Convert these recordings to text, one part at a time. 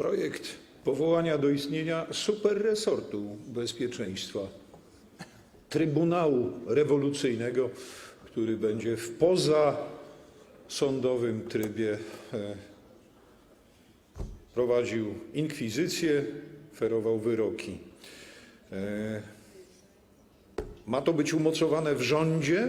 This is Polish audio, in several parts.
projekt powołania do istnienia superresortu bezpieczeństwa, Trybunału Rewolucyjnego, który będzie w pozasądowym trybie e, prowadził inkwizycję, ferował wyroki. E, Ma to być umocowane w rządzie,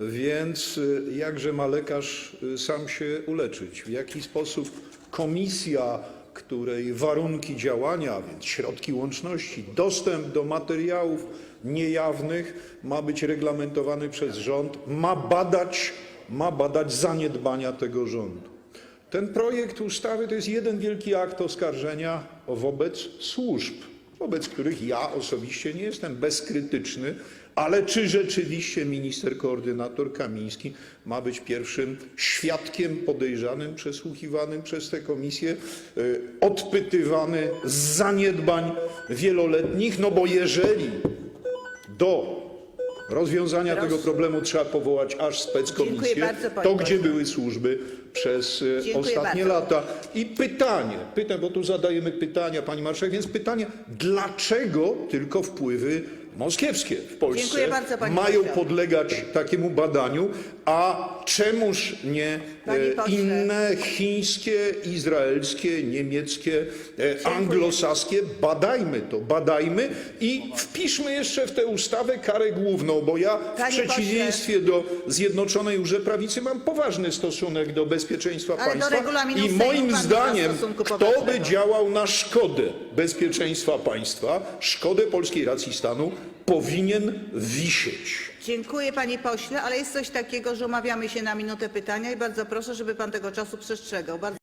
więc y, jakże ma lekarz sam się uleczyć? W jaki sposób komisja, której warunki działania, a więc środki łączności, dostęp do materiałów niejawnych ma być reglamentowany przez rząd, ma badać, ma badać zaniedbania tego rządu. Ten projekt ustawy to jest jeden wielki akt oskarżenia wobec służb, wobec których ja osobiście nie jestem bezkrytyczny, ale czy rzeczywiście minister koordynator Kamiński ma być pierwszym świadkiem podejrzanym, przesłuchiwanym przez tę komisję, y, odpytywany z zaniedbań wieloletnich? No bo jeżeli do rozwiązania tego problemu trzeba powołać aż speckomisję, Dziękuję bardzo, panie to gdzie były służby przez e, Dziękuję ostatnie bardzo. lata? I pytanie, pytam, bo tu zadajemy pytania, pani marszałek, więc pytanie, dlaczego tylko wpływy moskiewskie w Polsce Dziękuję bardzo, panie mają pośle. podlegać takiemu badaniu, a czemuż nie Panie e, pośle. inne chińskie, izraelskie, niemieckie, e, anglosaskie? Badajmy to, badajmy i wpiszmy jeszcze w tę ustawę karę główną, bo ja w Panie przeciwieństwie do Zjednoczonej Łże Prawicy mam poważny stosunek do bezpieczeństwa Ale do państwa regulaminu i Sejmu moim pan nie ma zdaniem, stosunku kto by poważnego. działał na szkodę bezpieczeństwa państwa, szkodę polskiej racji stanu, powinien wisieć. Dziękuję panie pośle, ale jest coś takiego, że umawiamy się na minutę pytania i bardzo proszę, żeby pan tego czasu przestrzegał. Bardzo